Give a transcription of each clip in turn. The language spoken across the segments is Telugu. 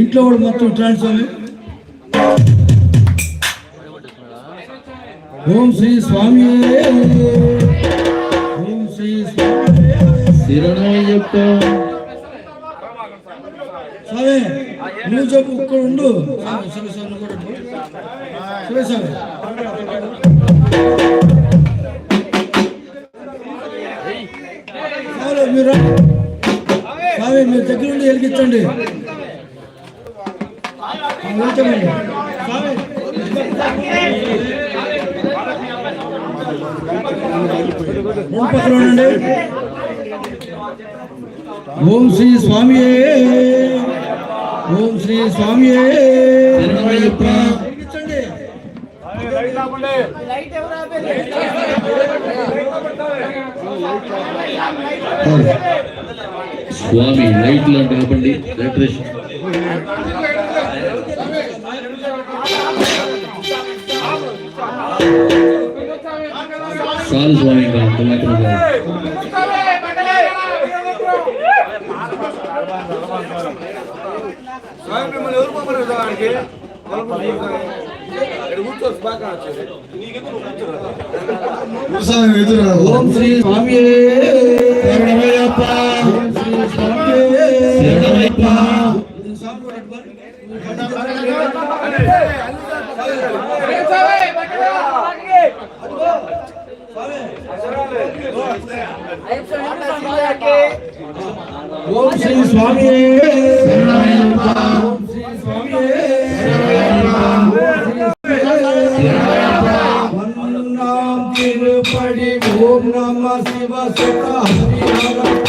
ఇంట్లో వాడు మొత్తం ట్రాన్స్ఫర్ ఓం శ్రీ స్వామి. ఓం శ్రీ స్వామి. శరణయ్యప్ప. సరే నువ్వు చెప్పు ఇక్కడ ఉండు. సరే కూడా సరే మీరు. సరే మీరు దగ్గర ఉండి వెలిగించండి. ఓం శ్రీ స్వామి ఓం శ్రీ స్వామి శరణయ్యప్ప స్వామి లైట్లు అంటే ఆపండి ఎలక్ట్రిషన్ சாரி சுவாமிங்களா கலாக்கிறதா ஓம் ஸ்ரீ சுவாமியே. ఓం శ్రీ స్వామి ఓం శ్రీ స్వామి ఓం నమ శివ సుత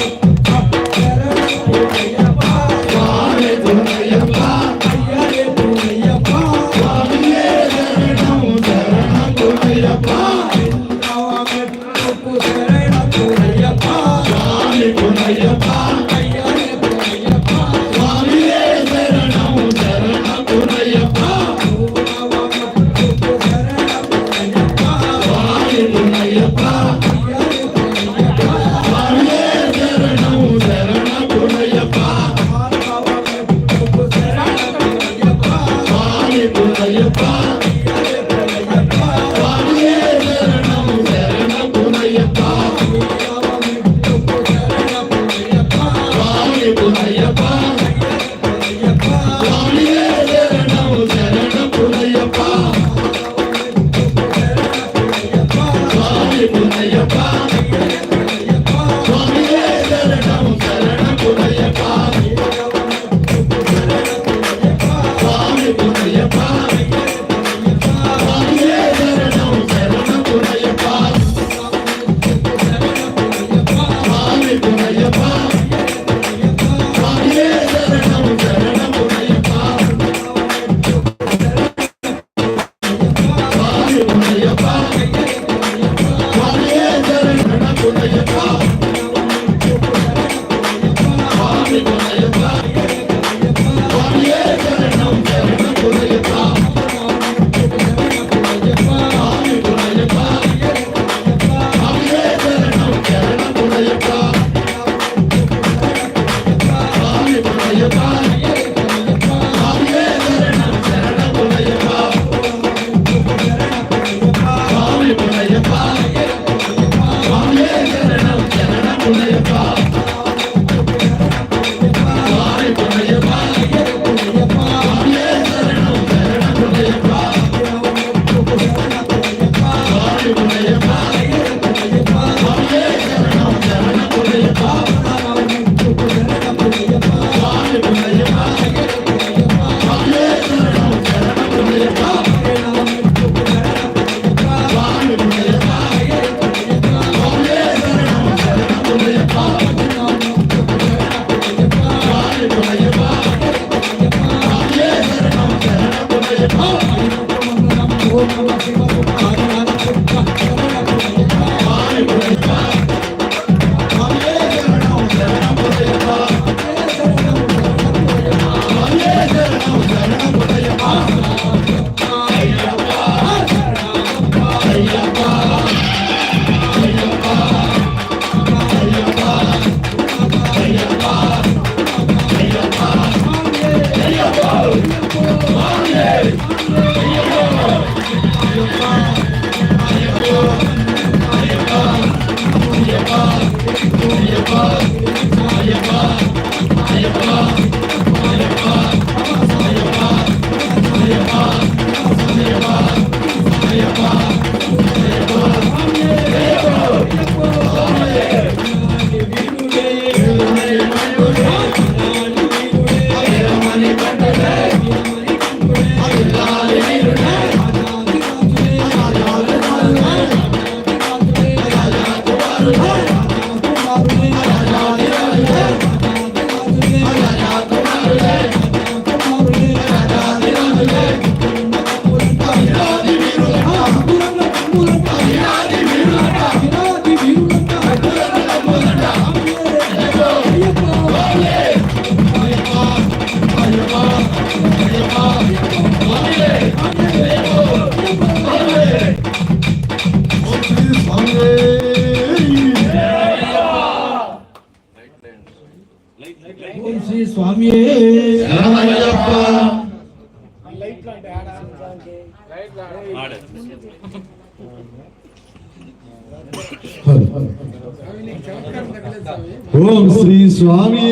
ఓం శ్రీ స్వామి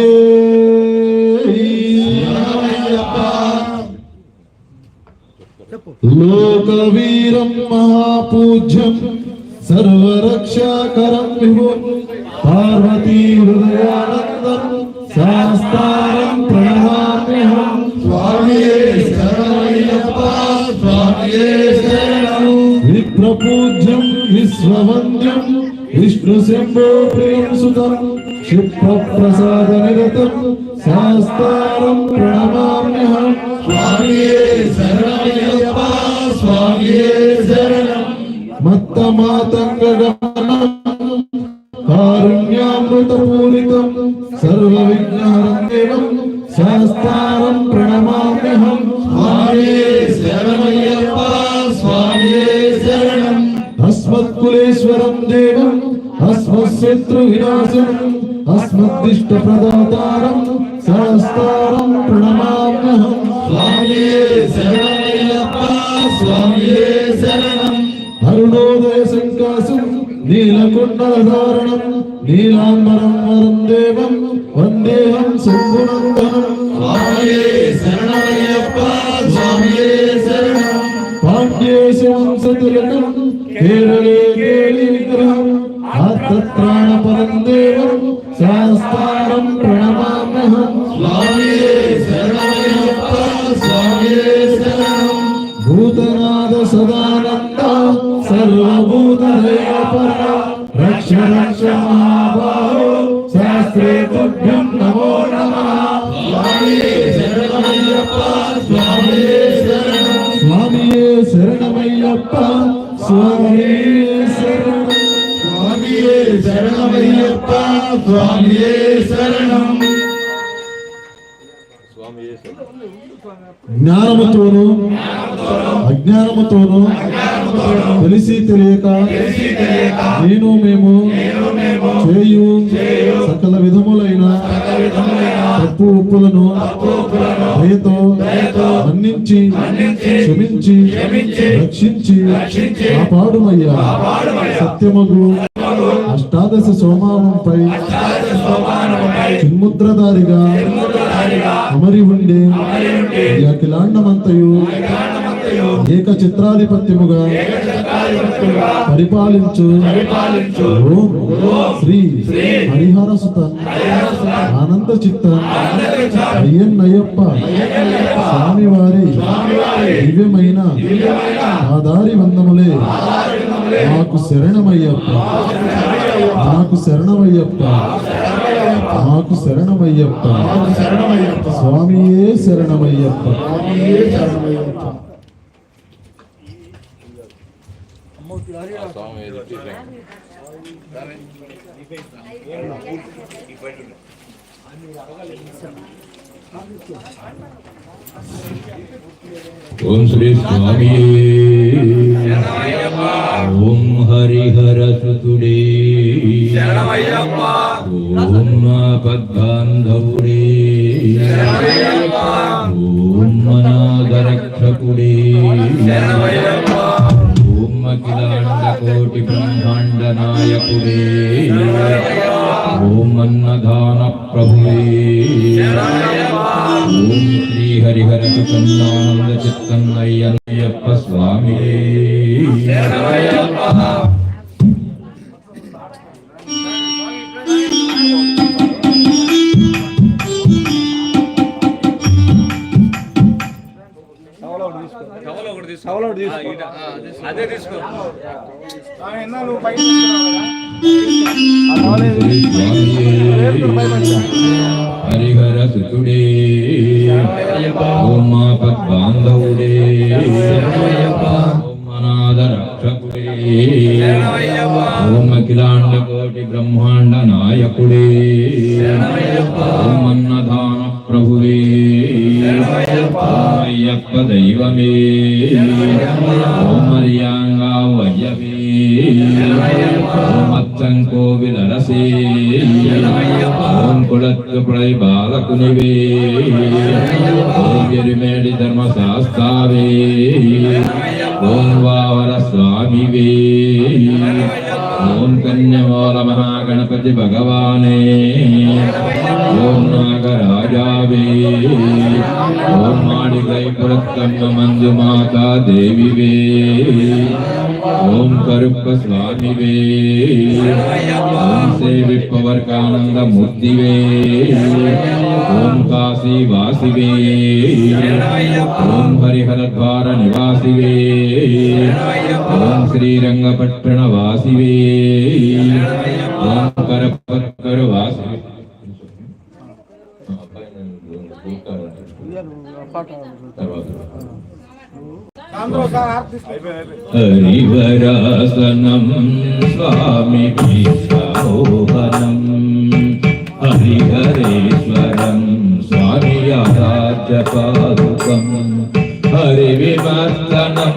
లోకవీరం మహాపూజ్యం సర్వరక్షాకరం విభుం పార్వతీ హృదయానందం శాస్తారం श्रवन्त्यं विष्णुशम्भो प्रियं सुतं क्षिप्रप्रसादनिरतं शास्तारं प्रणमाम्यहं स्वामिये शरणयप्पा, स्वामिये शरणं मत्तमातङ्गगमनं कारुण्यामृतपूरितं सर्वविघ्नहरं देवं शास्तारं प्रणमा అస్మశత్రు వినాశనం అస్మద్దిష్ట ప్రదాతారం శాస్తారం ప్రణమామ్యహం. స్వామియే శరణమయ్యప్ప స్వామియే శరణం. అరుణోదయ సంకాశం నీలకుండధారణం నీలాంబరం వరం దేవం వందేహం శంభునందనం. స్వామియే శరణమయ్యప్ప స్వామియే శరణం. పాండ్యేశం సతులకం i'm trying to స్వామియే శరణం. జ్ఞానముతోను అజ్ఞానముతోను తెలిసి తెలియక నేను మేము చేయు సకల విధములైన తప్పు ఉప్పులను దయతో మన్నించి క్షమించి రక్షించి కాపాడుమయ్యా. సత్యమగు అష్టాదశ సోమానంపై చిన్ముద్రధారిగా అమరి ఉండే అఖిలాండమంతయు ఏక చిత్రాధిపత్యముగా పరిపాలించు ఓం శ్రీ హరిహర సుత ఆనంద చిత్త అయ్యన్నయ్యప్ప స్వామివారి దివ్యమైన ఆధారి వందములే మాకు శరణమయ్యప్ప. నాకు శరణమయ్యప్ప. నాకు శరణమయ్యప్ప. స్వామియే శరణమయ్యప్ప. ఓం శ్రీ స్వామి ఓం హరిహర సుతుడే ఓం పద్బాంధవుడే ఓం అనాథరక్షకుడే ఓం అఖిలాండ కోటి బ్రహ్మాండ నాయకుడే. ఓం అన్నదాన ప్రభువే ఓం శ్రీ హరిహర సుఖన్నానంద హరిహర సుతుడే ఓం పద్బాంధవుడే ఓం అనాథ రక్షకుడే ఓం అఖిలాండ కోటి బ్రహ్మాండ నాయకుడే ఓం అన్నదాన ప్రభువే అయ్యప్ప దైవమే ఓం మర్యాంగా వయ్యవే వాళ్ళు சங்கோவில் அரசே ஓம் குலத்து பிழை பாலகுனிவே ஓம் எருமேடி தர்மசாஸ்தாவே ஓம் வாவர சுவாமிவே ஓம் கன்யமோல மகாகணபதி பகவானே ஓம் நாக కందమందు మాతా దేవివే ఓం కరుప్ప స్వామివే ఓం సేవిప్పవర్కానంద ముద్దివే ఓం కాశీ వాసివే ఓం హరిహరద్వార నివాసివే ఓం శ్రీరంగపట్టణ వాసివే హరివరాసనం స్వామికి సోహనం హరిహరేశ్వరం స్వామి ఆరాధ్య పాదుకం హరి విమర్శనం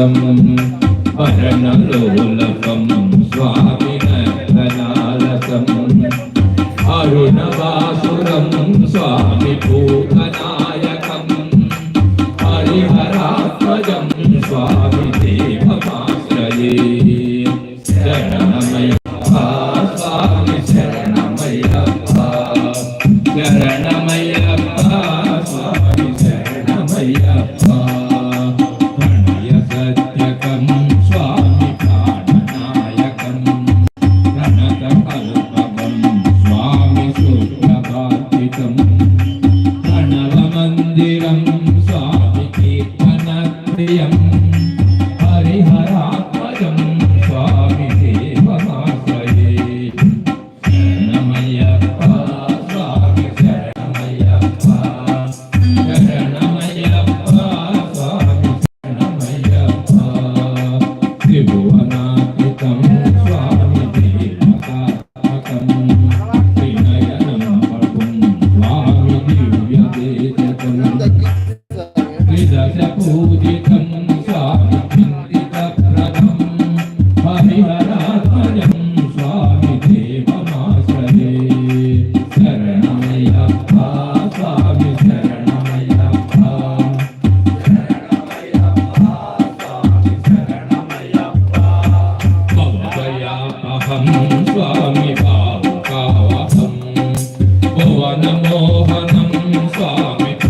సంగమం మరణలోల బాలమోహనం స్వామి.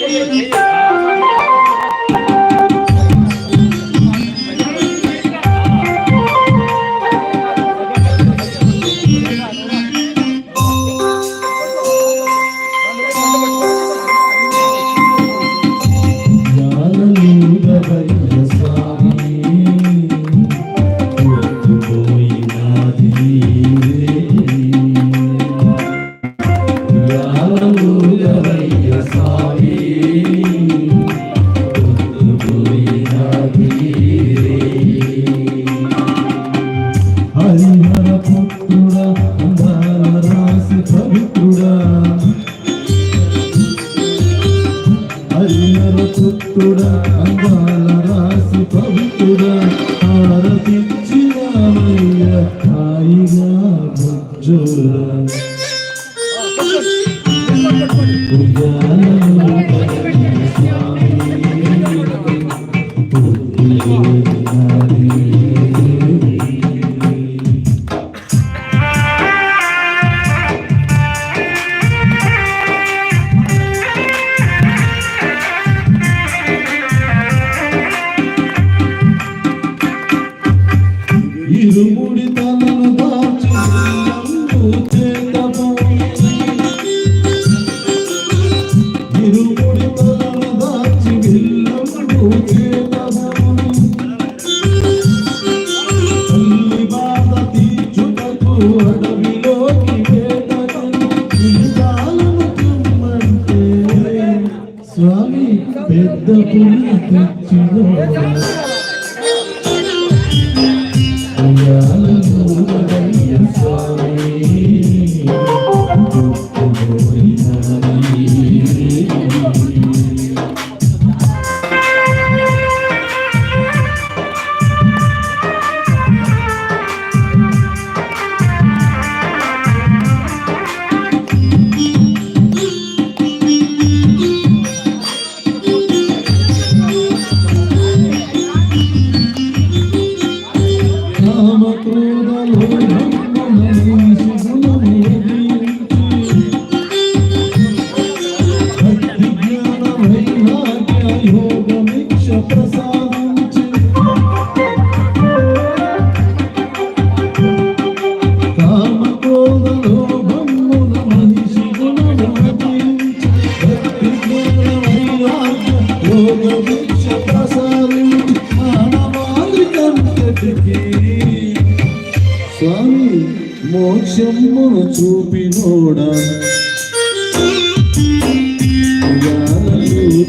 செய்ய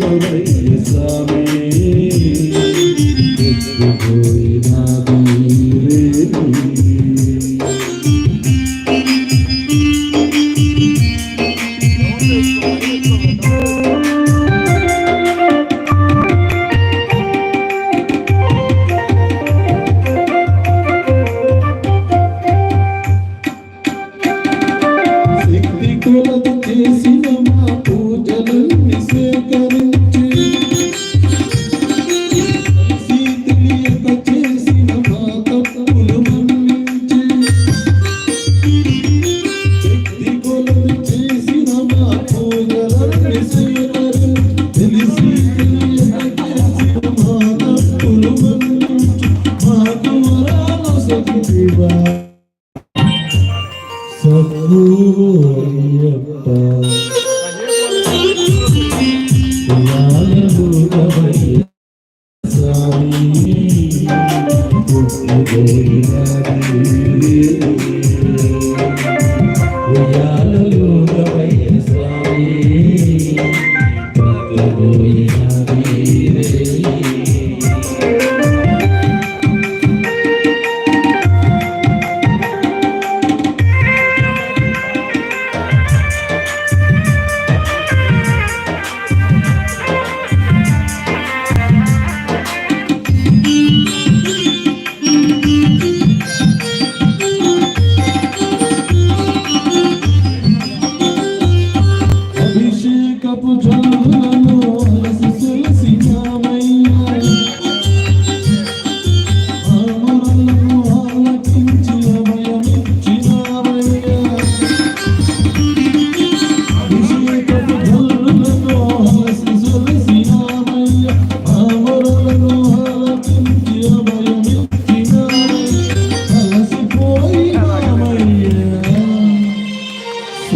away.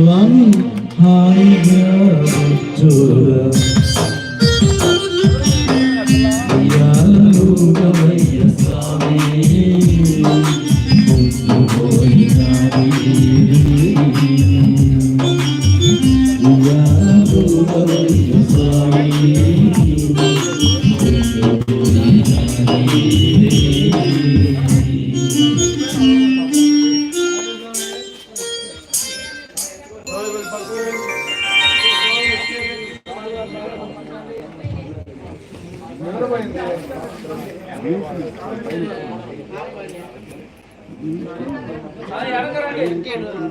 Shivani, Hari Gaya Chora.